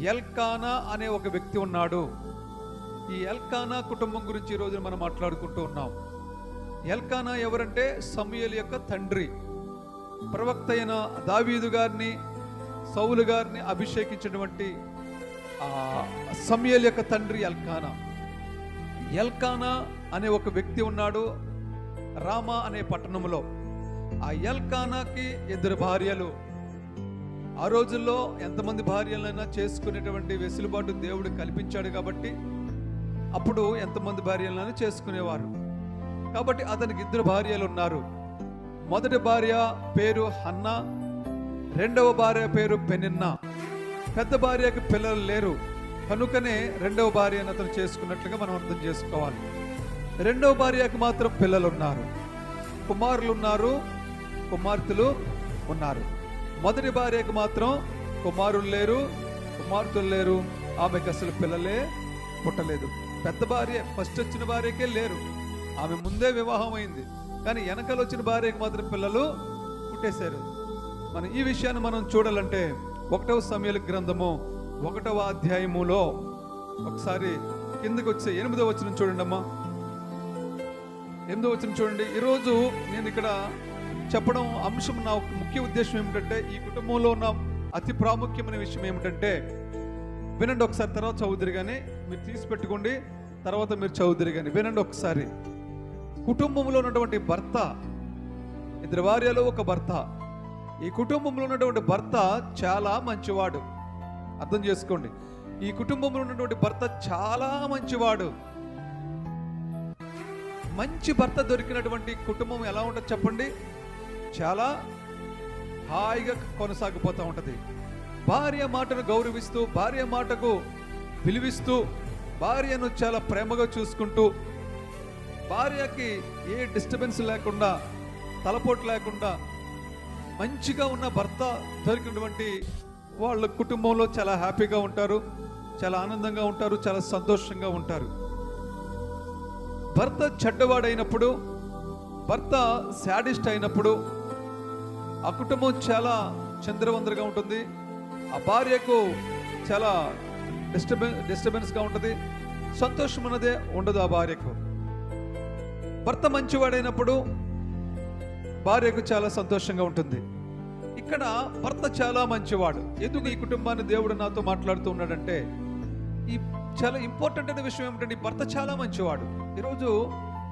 ఎల్కానా అనే ఒక వ్యక్తి ఉన్నాడు. ఈ ఎల్కానా కుటుంబం గురించి ఈరోజు మనం మాట్లాడుకుంటూ ఉన్నాం. ఎల్కానా ఎవరంటే సమయల్ యొక్క తండ్రి. ప్రవక్త అయిన దావీదు గారిని సౌలు గారిని అభిషేకించినటువంటి సమయల్ యొక్క తండ్రి ఎల్కానా. ఎల్కానా అనే ఒక వ్యక్తి ఉన్నాడు రామా అనే పట్టణంలో. ఆ ఎల్కానాకి ఇద్దరు భార్యలు. ఆ రోజుల్లో ఎంతమంది భార్యలైనా చేసుకునేటువంటి వెసులుబాటు దేవుడు కల్పించాడు కాబట్టి అప్పుడు ఎంతమంది భార్యలైనా చేసుకునేవారు. కాబట్టి అతనికి ఇద్దరు భార్యలు ఉన్నారు. మొదటి భార్య పేరు హన్న రెండవ భార్య పేరు పెనిన్న. పెద్ద భార్యకి పిల్లలు లేరు. కనుకనే రెండవ భార్యను అతను చేసుకున్నట్లుగా మనం అర్థం చేసుకోవాలి. రెండవ భార్యకు మాత్రం పిల్లలు ఉన్నారు. కుమారులు ఉన్నారు కుమార్తెలు ఉన్నారు. మొదటి భార్యకు మాత్రం కుమారులు లేరు కుమార్తెలు లేరు. ఆమెకు అసలు పిల్లలే పుట్టలేదు. పెద్ద భార్య ఫస్ట్ వచ్చిన భార్యకే లేరు. ఆమె ముందే వివాహం అయింది కానీ వెనకలు వచ్చిన భార్యకు మాత్రం పిల్లలు పుట్టేశారు. మనం ఈ విషయాన్ని మనం చూడాలంటే ఒకటవ సమయాల గ్రంథము ఒకటవ అధ్యాయములో ఒకసారి కిందకి వచ్చే ఎనిమిదో వచ్చిన చూడండి అమ్మా ఎనిమిదో వచ్చిన చూడండి. ఈరోజు నేను ఇక్కడ చెప్పడం అంశం నా ముఖ్య ఉద్దేశం ఏమిటంటే ఈ కుటుంబంలో ఉన్న అతి ప్రాముఖ్యమైన విషయం ఏమిటంటే వినండి ఒకసారి తర్వాత చదువుదిరి కానీ మీరు తీసి పెట్టుకోండి తర్వాత మీరు చదువుదిరి కానీ వినండి ఒకసారి. కుటుంబంలో ఉన్నటువంటి భర్త ఇద్దరు భార్యలో ఒక భర్త. ఈ కుటుంబంలో ఉన్నటువంటి భర్త చాలా మంచివాడు. అర్థం చేసుకోండి. ఈ కుటుంబంలో ఉన్నటువంటి భర్త చాలా మంచివాడు. మంచి భర్త దొరికినటువంటి కుటుంబం ఎలా ఉంటుంది చెప్పండి? చాలా హాయిగా కొనసాగిపోతూ ఉంటుంది. భార్య మాటను గౌరవిస్తూ భార్య మాటకు విలువిస్తూ భార్యను చాలా ప్రేమగా చూసుకుంటూ భార్యకి ఏ డిస్టర్బెన్స్ లేకుండా తలపోటు లేకుండా మంచిగా ఉన్న భర్త దొరికినటువంటి వాళ్ళ కుటుంబంలో చాలా హ్యాపీగా ఉంటారు చాలా ఆనందంగా ఉంటారు చాలా సంతోషంగా ఉంటారు. భర్త చెడ్డవాడైనప్పుడు భర్త శాడిస్ట్ అయినప్పుడు ఆ కుటుంబం చాలా చంద్రవందరగా ఉంటుంది. ఆ భార్యకు చాలా డిస్టర్బెన్ డిస్టర్బెన్స్గా ఉంటుంది. సంతోషం అన్నదే ఉండదు ఆ భార్యకు. భర్త మంచివాడైనప్పుడు భార్యకు చాలా సంతోషంగా ఉంటుంది. ఇక్కడ భర్త చాలా మంచివాడు. ఎందుకు ఈ కుటుంబాన్ని దేవుడు నాతో మాట్లాడుతూ ఉన్నాడంటే ఈ చాలా ఇంపార్టెంట్ అయిన విషయం ఏమిటంటే ఈ భర్త చాలా మంచివాడు. ఈరోజు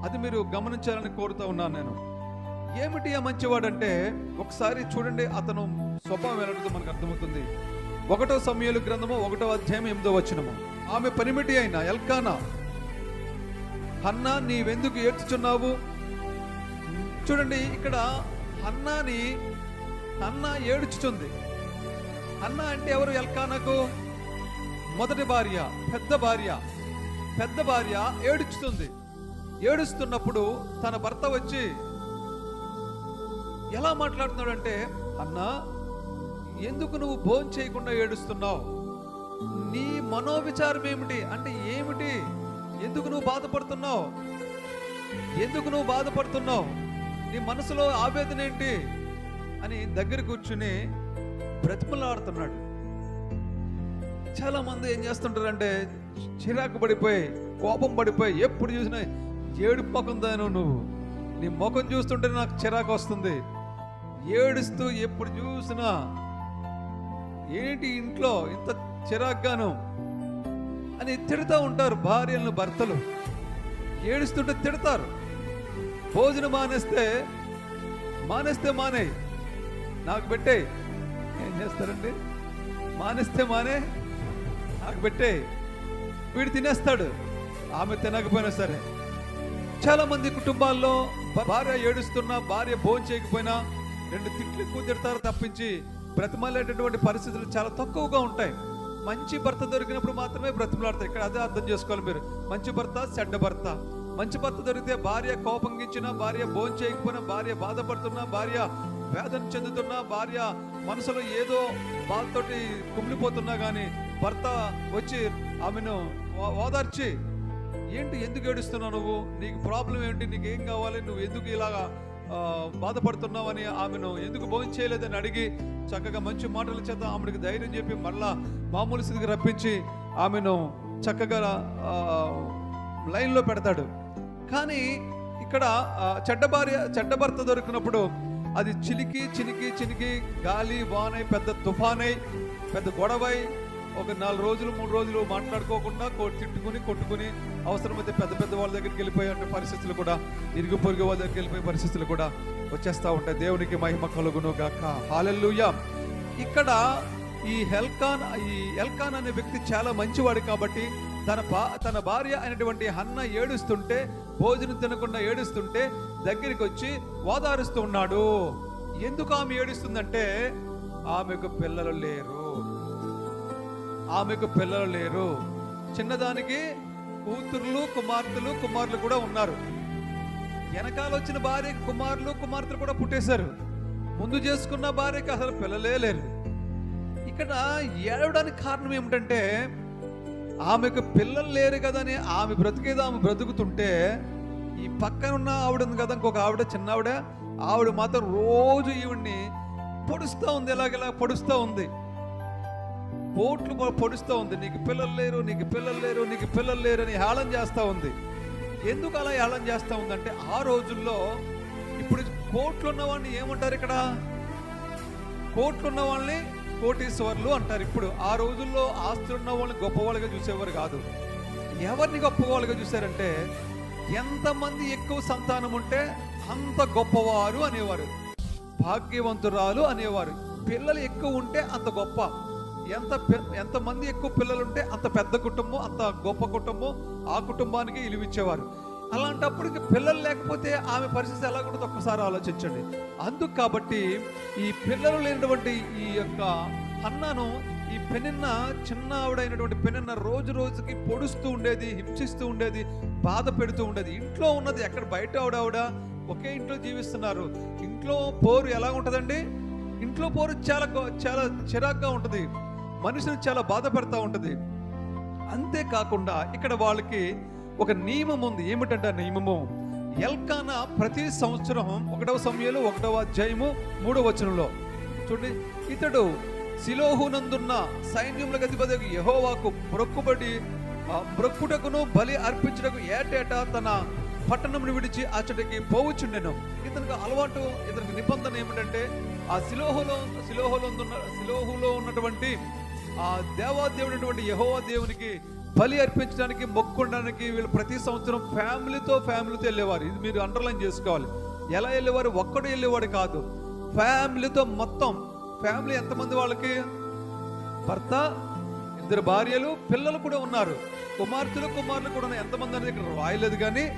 అది మీరు గమనించాలని కోరుతా ఉన్నాను నేను. ఏమిటి ఆ మంచివాడు అంటే ఒకసారి చూడండి అతను స్వభావం ఎలాంటిదో మనకు అర్థమవుతుంది. ఒకటో సమయాలు గ్రంథము ఒకటో అధ్యాయం ఎనిమిదో వచ్చినము ఆమె పనిమిటి అయిన ఎల్కానా హన్న నీవెందుకు ఏడ్చుచున్నావు? చూడండి ఇక్కడ హన్నాని అన్న ఏడుచుతుంది అన్న అంటే ఎవరు ఎల్కానకు? మొదటి భార్య పెద్ద భార్య. పెద్ద భార్య ఏడుచుతుంది. ఏడుస్తున్నప్పుడు తన భర్త వచ్చి ఎలా మాట్లాడుతున్నాడంటే అన్నా ఎందుకు నువ్వు భోజనం చేయకుండా ఏడుస్తున్నావు? నీ మనోవిచారం ఏమిటి? అంటే ఏమిటి? ఎందుకు నువ్వు బాధపడుతున్నావు? ఎందుకు నువ్వు బాధపడుతున్నావు? నీ మనసులో ఆవేదన ఏంటి? అని దగ్గర కూర్చుని బ్రతిమలాడుతున్నాడు. చాలా మంది ఏం చేస్తుంటారంటే చిరాకు పడిపోయి కోపం పడిపోయి ఎప్పుడు చూసినా ఏడు ముఖం దాను నువ్వు. నీ ముఖం చూస్తుంటే నాకు చిరాకు వస్తుంది. ఏడుస్తూ ఎప్పుడు చూసినా ఏంటి ఇంట్లో ఇంత చిరాగ్గాను? అని తిడుతూ ఉంటారు భార్యలను భర్తలు. ఏడుస్తుంటే తిడతారు. భోజనం మానేస్తే మానేస్తే మానే నాకు పెట్టే. ఏం చేస్తారండి? మానేస్తే మానే నాకు పెట్టే. వీడు తినేస్తాడు. ఆమె తినకపోయినా సరే. చాలా మంది కుటుంబాల్లో భ- భార్య ఏడుస్తున్నా భార్య భోజనం చేయకపోయినా రెండు తిట్లు కుదిరతారు తప్పించి బ్రతిమాలేటటువంటి పరిస్థితులు చాలా తక్కువగా ఉంటాయి. మంచి భర్త దొరికినప్పుడు మాత్రమే బ్రతిమలాడతారు. ఇక్కడ అదే అర్థం చేసుకోవాలి మీరు. మంచి భర్త చెడ్డ భర్త. మంచి భర్త దొరికితే భార్య కోపంగించినా భార్య భోజనం చేయకపోయినా భార్య బాధపడుతున్నా భార్య వేదన చెందుతున్నా భార్య మనసులో ఏదో బాధతోటి కుమిలిపోతున్నా కానీ భర్త వచ్చి ఆమెను ఓదార్చి ఏంటి ఎందుకు ఏడుస్తున్నావు నువ్వు? నీకు ప్రాబ్లం ఏంటి? నీకు ఏం కావాలి? నువ్వు ఎందుకు ఇలాగా బాధపడుతున్నావని ఆమెను ఎందుకు భోజనం చేయలేదని అడిగి చక్కగా మంచి మాటల చేత ఆమెకు ధైర్యం చెప్పి మళ్ళా మామూలు స్థితికి రప్పించి ఆమెను చక్కగా లైన్లో పెడతాడు. కానీ ఇక్కడ చెడ్డ భార్య చెడ్డ భర్త దొరికినప్పుడు అది చిలికి చినికి చినికి గాలి వానై పెద్ద తుఫానై పెద్ద గొడవై ఒక నాలుగు రోజులు మూడు రోజులు మాట్లాడుకోకుండా కొ- తిట్టుకుని కొట్టుకుని అవసరమైతే పెద్ద పెద్ద వాళ్ళ దగ్గరికి వెళ్ళిపోయే పరిస్థితులు కూడా ఇరుగు పొరుగు వాళ్ళ దగ్గరికి వెళ్ళిపోయే పరిస్థితులు కూడా వచ్చేస్తూ ఉంటాయి. దేవునికి మహిమ కలుగును గాక. హాలెల్లుయ ఇక్కడ ఈ హెల్కాన్ ఈ ఎల్కాన్ అనే వ్యక్తి చాలా మంచివాడు కాబట్టి తన భా తన భార్య అయినటువంటి హన్న ఏడుస్తుంటే భోజనం తినకుండా ఏడుస్తుంటే దగ్గరికి వచ్చి ఓదారుస్తూ ఉన్నాడు. ఎందుకు ఆమె ఏడుస్తుందంటే ఆమెకు పిల్లలు లేరు. ఆమెకు పిల్లలు లేరు. చిన్నదానికి కూతుర్లు కుమార్తెలు కుమారులు కూడా ఉన్నారు. వెనకాల వచ్చిన భార్య కుమారులు కుమార్తెలు కూడా పుట్టేశారు. ముందు చేసుకున్న భార్యకి అసలు పిల్లలే లేరు. ఇక్కడ ఏడవడానికి కారణం ఏమిటంటే ఆమెకు పిల్లలు లేరు కదని ఆమె బ్రతికేది ఆమె బ్రతుకుతుంటే ఈ పక్కన ఉన్న ఆవిడ ఉంది కదా ఇంకొక ఆవిడ చిన్న ఆవిడ ఆవిడ మాత్రం రోజు ఈవిడ్ని పొడుస్తూ ఉంది ఎలాగెలా పొడుస్తూ ఉంది. పోట్లు పొడుస్తూ ఉంది. నీకు పిల్లలు లేరు నీకు పిల్లలు లేరు నీకు పిల్లలు లేరు అని హేళన చేస్తూ ఉంది. ఎందుకు అలా హేళన చేస్తూ ఉందంటే ఆ రోజుల్లో ఇప్పుడు కోట్లు ఉన్న వాళ్ళని ఏమంటారు ఇక్కడ? కోట్లు ఉన్న వాళ్ళని కోటీశ్వర్లు అంటారు. ఇప్పుడు ఆ రోజుల్లో ఆస్తులు ఉన్న వాళ్ళని గొప్పవాళ్ళుగా చూసేవారు కాదు. ఎవరిని గొప్పవాళ్ళుగా చూశారంటే ఎంతమంది ఎక్కువ సంతానం ఉంటే అంత గొప్పవారు అనేవారు. భాగ్యవంతురాలు అనేవారు. పిల్లలు ఎక్కువ ఉంటే అంత గొప్ప. ఎంత పి- ఎంతమంది ఎక్కువ పిల్లలు ఉంటే అంత పెద్ద కుటుంబం అంత గొప్ప కుటుంబం ఆ కుటుంబానికి ఇలువిచ్చేవారు. అలాంటప్పుడు పిల్లలు లేకపోతే ఆమె పరిస్థితి ఎలా ఉంటుందో ఒక్కసారి ఆలోచించండి. అందుకు కాబట్టి ఈ పిల్లలు లేనటువంటి ఈ యొక్క అన్నను ఈ పెనిన్న చిన్న ఆవిడైనటువంటి పెనిన్న రోజు రోజుకి పొడుస్తూ ఉండేది హింసిస్తూ ఉండేది బాధ పెడుతూ ఉండేది. ఇంట్లో ఉన్నది ఎక్కడ బయట ఆవిడ ఆవిడ ఒకే ఇంట్లో జీవిస్తున్నారు. ఇంట్లో పోరు ఎలా ఉంటుందండి? ఇంట్లో పోరు చాలా చాలా చిరాగ్గా ఉంటుంది. మనుషులు చాలా బాధపడతా ఉంటుంది. అంతేకాకుండా ఇక్కడ వాళ్ళకి ఒక నియమం ఉంది. ఏమిటంటే ఆ నియమము? ఎల్కానా ప్రతి సంవత్సరం ఒకటవ సమయంలో ఒకటవ అధ్యాయము మూడవ వచనంలో. చూడండి ఇతడు శిలోహునందున్న సైన్యములకు అధిపతి యహోవాకు బ్రొక్కుబడి ఆ బలి అర్పించుటకు ఏటేటా తన పట్టణమును విడిచి అచ్చటికి పోవచ్చుండెను ఇతనికి అలవాటు ఇతనికి నిబంధన ఏమిటంటే ఆ శిలోహులో శిలోహులో ఉన్న శిలోహులో ఉన్నటువంటి ఆ దేవాదేవుడైనటువంటి యహోవా దేవునికి బలి అర్పించడానికి మొక్కుండడానికి వీళ్ళు ప్రతి సంవత్సరం ఫ్యామిలీతో ఫ్యామిలీతో వెళ్ళేవారు. ఇది మీరు అండర్లైన్ చేసుకోవాలి. ఎలా వెళ్ళేవారు? ఒక్కడు వెళ్ళేవాడు కాదు. ఫ్యామిలీతో మొత్తం. ఫ్యామిలీ ఎంతమంది వాళ్ళకి? భర్త ఇద్దరు భార్యలు పిల్లలు కూడా ఉన్నారు. కుమార్తెలు కుమారులు కూడా ఎంతమంది అనేది ఇక్కడ రాయలేదు కానీ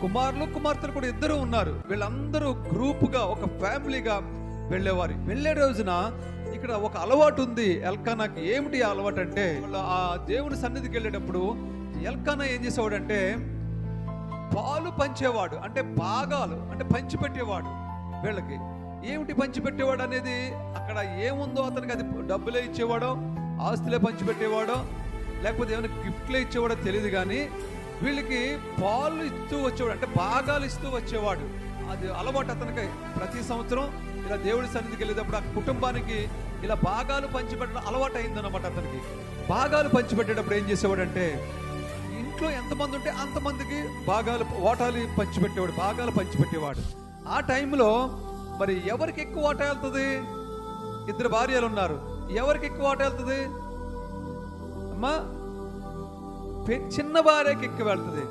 కుమారులు కుమార్తెలు కూడా ఇద్దరు ఉన్నారు. వీళ్ళందరూ గ్రూపుగా ఒక ఫ్యామిలీగా వెళ్ళేవారు. వెళ్ళే రోజున ఇక్కడ ఒక అలవాటు ఉంది. ఎల్కానాకి ఏమిటి ఆ అలవాటు అంటే ఆ దేవుని సన్నిధికి వెళ్ళేటప్పుడు ఎల్కానా ఏం చేసేవాడంటే పాలు పంచేవాడు. అంటే భాగాలు అంటే పంచిపెట్టేవాడు వీళ్ళకి. ఏమిటి పంచిపెట్టేవాడు అనేది అక్కడ ఏముందో అతనికి అది డబ్బులే ఇచ్చేవాడో ఆస్తులే పంచిపెట్టేవాడో లేకపోతే ఏమైనా గిఫ్ట్లే ఇచ్చేవాడో తెలియదు కానీ వీళ్ళకి పాలు ఇస్తూ వచ్చేవాడు. అంటే భాగాలు ఇస్తూ వచ్చేవాడు. అది అలవాటు అతనికి ప్రతి సంవత్సరం. ఇలా దేవుడి సన్నిధికి వెళ్ళేటప్పుడు ఆ కుటుంబానికి ఇలా భాగాలు పంచిపెట్టడం అలవాటు అయిందన్నమాట అతనికి. భాగాలు పంచిపెట్టేటప్పుడు ఏం చేసేవాడంటే ఇంట్లో ఎంతమంది ఉంటే అంతమందికి భాగాలు ఓటాలు పంచిపెట్టేవాడు భాగాలు పంచిపెట్టేవాడు. ఆ టైంలో మరి ఎవరికి ఎక్కువ ఓట వెళ్తుంది? ఇద్దరు భార్యలు ఉన్నారు. ఎవరికి ఎక్కువ వాటా వెళ్తుంది? అమ్మా పె- చిన్న భార్యకి ఎక్కువ వెళ్తుంది.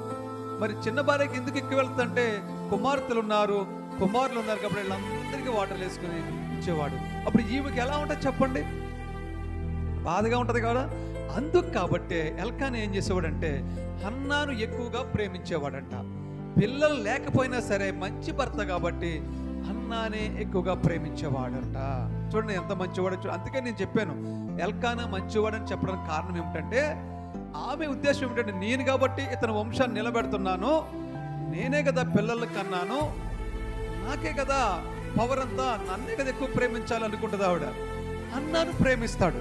మరి చిన్న భార్యకి ఎందుకు ఎక్కువ వెళ్తుంది అంటే కుమార్తెలు ఉన్నారు కుమారులు ఉన్నారు కాబట్టి వీళ్ళందరికీ వాటర్లు వేసుకుని ఇచ్చేవాడు. అప్పుడు ఈమెకి ఎలా ఉంటుంది చెప్పండి? బాధగా ఉంటుంది కదా. అందుకు కాబట్టే ఎల్కాన్ ఏం చేసేవాడంటే హన్నాను ఎక్కువగా ప్రేమించేవాడంట. పిల్లలు లేకపోయినా సరే మంచి భర్త కాబట్టి హన్నానే ఎక్కువగా ప్రేమించేవాడంట. చూడండి ఎంత మంచివాడు అందుకే నేను చెప్పాను ఎల్కానా మంచివాడని చెప్పడానికి కారణం ఏమిటంటే ఆమె ఉద్దేశం ఏమిటంటే నేను కాబట్టి ఇతని వంశాన్ని నిలబెడుతున్నాను నేనే కదా పిల్లలు కన్నాను. నాకే కదా పవర్ అంతా నన్నే కదా ఎక్కువ ప్రేమించాలనుకుంటుంది ఆవిడ. అన్నాను ప్రేమిస్తాడు.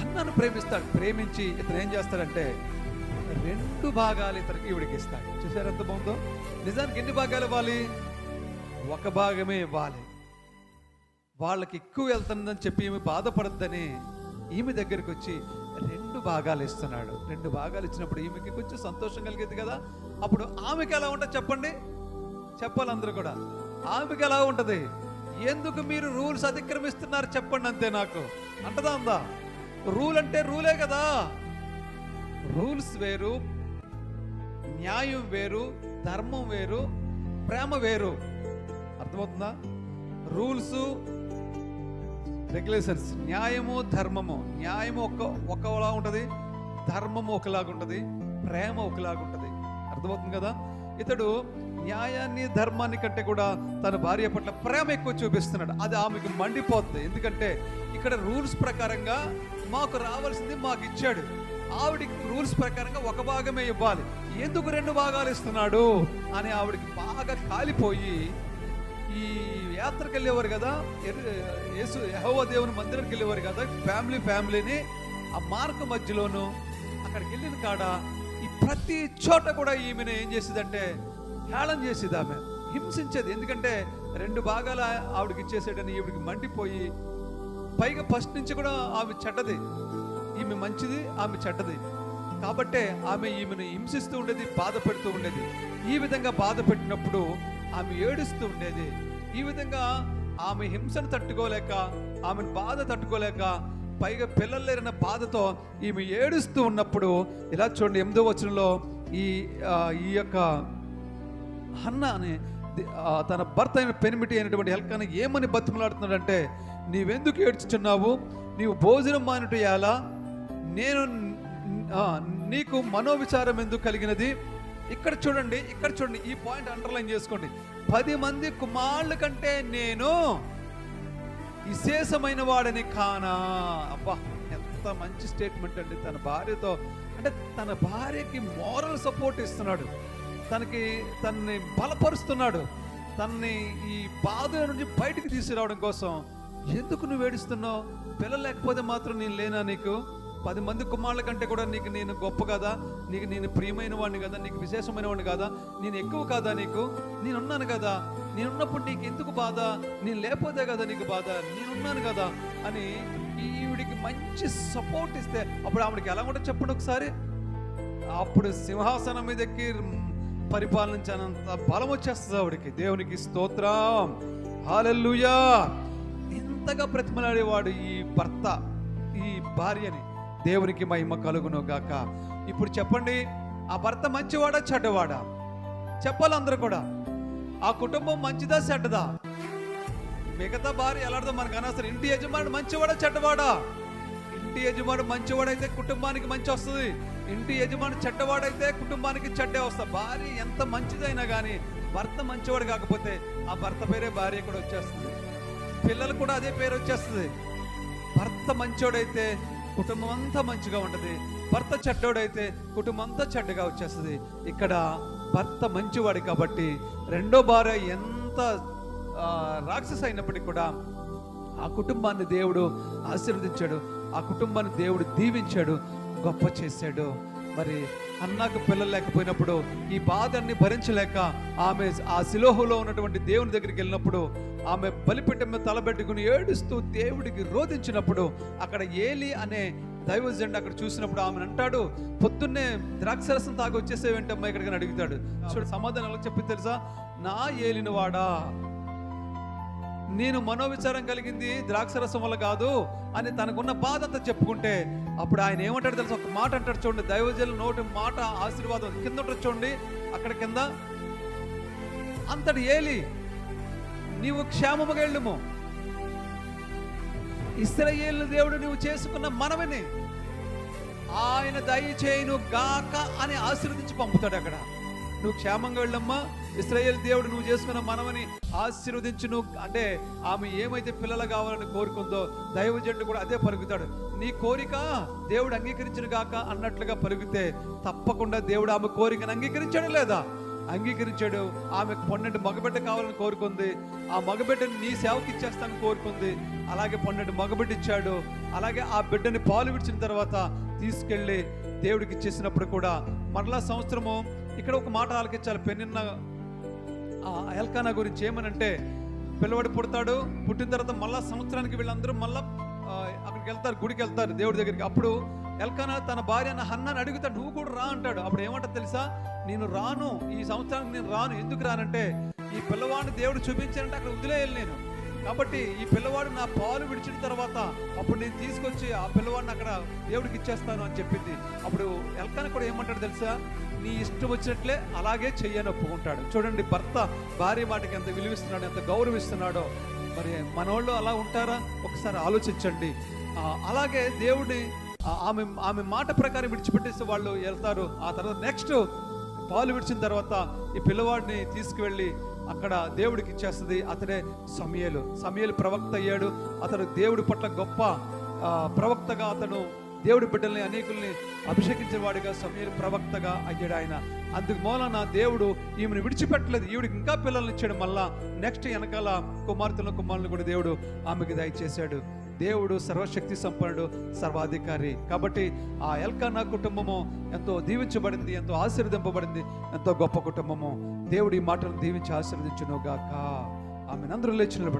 అన్నాను ప్రేమిస్తాడు. ప్రేమించి ఇతను ఏం చేస్తాడంటే రెండు భాగాలు ఇతనికి ఈవిడికి ఇస్తాడు. చూసారు ఎంత బాగుందో? నిజానికి ఎన్ని భాగాలు ఇవ్వాలి? ఒక భాగమే ఇవ్వాలి. వాళ్ళకి ఎక్కువ వెళ్తుందని చెప్పి ఈమె బాధపడద్దని ఈమె దగ్గరికి వచ్చి రెండు భాగాలు ఇస్తున్నాడు. రెండు భాగాలు ఇచ్చినప్పుడు ఈమెకి కొంచెం సంతోషం కలిగేది కదా. అప్పుడు ఆమెకి ఎలా ఉంటుంది చెప్పండి? చెప్పాలి అందరూ కూడా. ఆమెకి ఎలా ఉంటుంది? ఎందుకు మీరు రూల్స్ అతిక్రమిస్తున్నారు చెప్పండి అంతే నాకు. అంటదా అందా రూల్ అంటే రూలే కదా. రూల్స్ వేరు న్యాయం వేరు ధర్మం వేరు ప్రేమ వేరు. అర్థమవుతుందా? Rules regulations. న్యాయము ధర్మము. న్యాయము ఒక ఒకలా ఉంటుంది ధర్మము ఒకలాగా ఉంటుంది ప్రేమ ఒకలాగా ఉంటుంది అర్థమవుతుంది కదా? ఇతడు న్యాయాన్ని ధర్మాన్ని కంటే కూడా తన భార్య పట్ల ప్రేమ ఎక్కువ చూపిస్తున్నాడు. అది ఆమెకు మండిపోతుంది. ఎందుకంటే ఇక్కడ రూల్స్ ప్రకారంగా మాకు రావాల్సింది మాకు ఇచ్చాడు. ఆవిడికి రూల్స్ ప్రకారంగా ఒక భాగమే ఇవ్వాలి. ఎందుకు రెండు భాగాలు ఇస్తున్నాడు? అని ఆవిడికి బాగా కాలిపోయి ఈ యాత్రకు వెళ్ళేవారు కదా? యేసు యహోవ దేవుని మందిరానికి వెళ్ళేవారు కదా? ఫ్యామిలీ ఫ్యామిలీని. ఆ మార్గ మధ్యలోను అక్కడికి వెళ్ళిన కాడ ప్రతి చోట కూడా ఈమెను ఏం చేసేదంటే హేళన చేసేది ఆమె. హింసించేది. ఎందుకంటే రెండు భాగాలు ఆవిడకి ఇచ్చేసాడని ఈవిడికి మండిపోయి పైగా ఫస్ట్ నుంచి కూడా ఆమె చెడ్డది. ఈమె మంచిది ఆమె చెడ్డది. కాబట్టే ఆమె ఈమెను హింసిస్తూ ఉండేది బాధ పెడుతూ ఉండేది. ఈ విధంగా బాధ పెట్టినప్పుడు ఆమె ఏడుస్తూ ఉండేది. ఈ విధంగా ఆమె హింసను తట్టుకోలేక ఆమెను బాధ తట్టుకోలేక పైగా పిల్లలు లేరన్న బాధతో ఈమె ఏడుస్తూ ఉన్నప్పుడు ఇలా చూడండి ఎనిమిదో వచనంలో ఈ ఈ యొక్క హన్న అనే తన భర్త అయిన పెనిమిటి అయినటువంటి ఎల్కాని ఏమని బతిమలాడుతున్నాడంటే నీవెందుకు ఏడ్చుచున్నావు? నీవు భోజనం మానిట ఎలా నేను నీకు మనోవిచారం ఎందుకు కలిగినది? ఇక్కడ చూడండి ఇక్కడ చూడండి ఈ పాయింట్ అండర్లైన్ చేసుకోండి. పది మంది కుమారుల కంటే నేను విశేషమైన వాడని కానా అబ్బా ఎంత మంచి స్టేట్మెంట్ అండి తన భార్యతో. అంటే తన భార్యకి మోరల్ సపోర్ట్ ఇస్తున్నాడు. తనకి తనని బలపరుస్తున్నాడు. తనని ఈ బాధ నుంచి బయటికి తీసుకురావడం కోసం. ఎందుకు నువ్వు ఏడుస్తున్నావు? పిల్లలు లేకపోతే మాత్రం నేను లేనా నీకు? పది మంది కుమారుల కంటే కూడా నీకు నేను గొప్ప కదా నీకు నేను ప్రియమైన వాడిని కదా నీకు విశేషమైన వాడిని కదా నేను ఎక్కువ కాదా నీకు? నేనున్నాను కదా. నేనున్నప్పుడు నీకు ఎందుకు బాధ? నేను లేకపోతే కదా నీకు బాధ? నేనున్నాను కదా అని ఈవిడికి మంచి సపోర్ట్ ఇస్తే అప్పుడు ఆవిడకి ఎలా ఉంటుంది చెప్పండి ఒకసారి. అప్పుడు సింహాసనం మీద ఎక్కి పరిపాలించినంత బలం వచ్చేస్తుంది ఆవిడకి. దేవునికి స్తోత్రం. హాలెల్లుయా ఇంతగా ప్రతిమలాడేవాడు ఈ భర్త ఈ భార్యని. దేవునికి మహిమ కలుగును గాక. ఇప్పుడు చెప్పండి ఆ భర్త మంచివాడా చెడ్డవాడా? చెప్పాలి అందరూ కూడా. ఆ కుటుంబం మంచిదా చెడ్డదా? మిగతా భార్య ఎలాడదో మనకు అనవసరం. ఇంటి యజమానుడు మంచివాడా చెడ్డవాడా? ఇంటి యజమానుడు మంచివాడైతే కుటుంబానికి మంచి వస్తుంది. ఇంటి యజమాని చెడ్డవాడైతే కుటుంబానికి చెడ్డే వస్తుంది భార్య ఎంత మంచిదైనా కానీ భర్త మంచివాడు కాకపోతే ఆ భర్త పేరే భార్య కూడా వచ్చేస్తుంది. పిల్లలు కూడా అదే పేరు వచ్చేస్తుంది. భర్త మంచోడైతే కుటుంబం అంతా మంచిగా ఉంటుంది. భర్త చెడ్డోడైతే కుటుంబం అంతా చెడ్డగా వచ్చేస్తుంది. ఇక్కడ భర్త మంచివాడు కాబట్టి రెండో భార్య ఎంత రాక్షస అయినప్పటికీ కూడా ఆ కుటుంబాన్ని దేవుడు ఆశీర్వదించాడు. ఆ కుటుంబాన్ని దేవుడు దీవించాడు. గొప్ప చేశాడు. మరి అన్నకు పిల్లలు లేకపోయినప్పుడు ఈ బాధన్ని భరించలేక ఆమె ఆ శిలోహులో ఉన్నటువంటి దేవుని దగ్గరికి వెళ్ళినప్పుడు ఆమె బలిపీఠం మీద తలబెట్టుకుని ఏడుస్తూ దేవుడికి రోధించినప్పుడు అక్కడ ఏలి అనే దైవజండు అక్కడ చూసినప్పుడు ఆమె అంటాడు పొద్దున్నే ద్రాక్షరసం తాగి వచ్చేసేవేంటమ్మా ఇక్కడికి అడుగుతాడు. చూడు సమాధానం ఎలా చెప్పి తెలుసా? నా ఏలిన వాడా నేను మనోవిచారం కలిగింది ద్రాక్షరసం వల్ల కాదు అని తనకున్న బాధ అంతా చెప్పుకుంటే అప్పుడు ఆయన ఏమంటాడు తెలుసు? ఒక మాట అంటాడు చూడండి. దైవజల నోటి మాట ఆశీర్వాదం కింద ఉంటుంది చూడండి. అక్కడ కింద అంతటి ఏలి నీవు క్షేమముగా వెళ్ళము. ఇస్రాయేలు దేవుడు నువ్వు చేసుకున్న మనవిని ఆయన దయచేయును గాక అని ఆశీర్వదించి పంపుతాడు అక్కడ. నువ్వు క్షేమంగా వెళ్ళమ్మా. ఇస్రాయేల్ దేవుడు నువ్వు చేసుకున్న మనవని ఆశీర్వదించు నువ్వు అంటే ఆమె ఏమైతే పిల్లలు కావాలని కోరుకుందో దైవజనుడు కూడా అదే పరుగుతాడు నీ కోరిక దేవుడు అంగీకరించిన గాక అన్నట్లుగా పరుగుతే తప్పకుండా దేవుడు ఆమె కోరికను అంగీకరించాడు లేదా? అంగీకరించాడు. ఆమెకు పన్నెండు మగబిడ్డ కావాలని కోరుకుంది. ఆ మగబిడ్డని నీ సేవకి ఇచ్చేస్తానని కోరుకుంది. అలాగే పన్నెండు మగబిడ్డ ఇచ్చాడు. అలాగే ఆ బిడ్డని పాలు విడిచిన తర్వాత తీసుకెళ్ళి దేవుడికి ఇచ్చేసినప్పుడు కూడా మరలా సంవత్సరము ఇక్కడ ఒక మాట ఆలకించాలి. పెన్నిన్న ఆ ఎల్కానా గురించి ఏమనంటే పిల్లవాడు పుడతాడు పుట్టిన తర్వాత మళ్ళా సంవత్సరానికి వీళ్ళందరూ మళ్ళా అక్కడికి వెళ్తారు గుడికి వెళ్తారు దేవుడి దగ్గరికి. అప్పుడు ఎల్కానా తన భార్య అన్న హన్నాని అడుగుతాడు నువ్వు కూడా రా అంటాడు. అప్పుడు ఏమంటా తెలుసా? నేను రాను ఈ సంవత్సరానికి నేను రాను. ఎందుకు రానంటే ఈ పిల్లవాడిని దేవుడు చూపించానంటే అక్కడ వదిలేయాలి నేను. కాబట్టి ఈ పిల్లవాడు నా పాలు విడిచిన తర్వాత అప్పుడు నేను తీసుకొచ్చి ఆ పిల్లవాడిని అక్కడ దేవుడికి ఇచ్చేస్తాను అని చెప్పింది. అప్పుడు ఎల్కాన కూడా ఏమంటాడు తెలుసా? నీ ఇష్టం వచ్చినట్లే అలాగే చెయ్యని ఒప్పుకుంటాడు. చూడండి భర్త భార్య మాటకి ఎంత విలువిస్తున్నాడో ఎంత గౌరవిస్తున్నాడో. మరి మనోళ్ళు అలా ఉంటారా? ఒకసారి ఆలోచించండి. అలాగే దేవుడిని ఆమె ఆమె మాట ప్రకారం విడిచిపెట్టేసి వాళ్ళు వెళ్తారు. ఆ తర్వాత నెక్స్ట్ పాలు విడిచిన తర్వాత ఈ పిల్లవాడిని తీసుకువెళ్ళి అక్కడ దేవుడికి ఇచ్చేస్తుంది అతడే సమయలు. సమయలు ప్రవక్త అయ్యాడు. అతడు దేవుడి పట్ల గొప్ప ప్రవక్తగా అతను దేవుడి బిడ్డల్ని అనేకుల్ని అభిషేకించేవాడిగా సమయలు ప్రవక్తగా అయ్యాడు ఆయన. అందుకు మూలన దేవుడు ఈమెను విడిచిపెట్టలేదు. ఈవిడికి ఇంకా పిల్లల్ని ఇచ్చాడు. మళ్ళా నెక్స్ట్ వెనకాల కుమార్తెల కుమారులను కూడా దేవుడు ఆమెకి దయచేశాడు. దేవుడు సర్వశక్తి సంపన్నుడు సర్వాధికారి. కాబట్టి ఆ ఎల్కానా కుటుంబము ఎంతో దీవించబడింది ఎంతో ఆశీర్వదింపబడింది ఎంతో గొప్ప కుటుంబము. దేవుడి మాటను దీవించి ఆశీర్వదించును గాక ఆమె అందరూ లేచి నిలబడి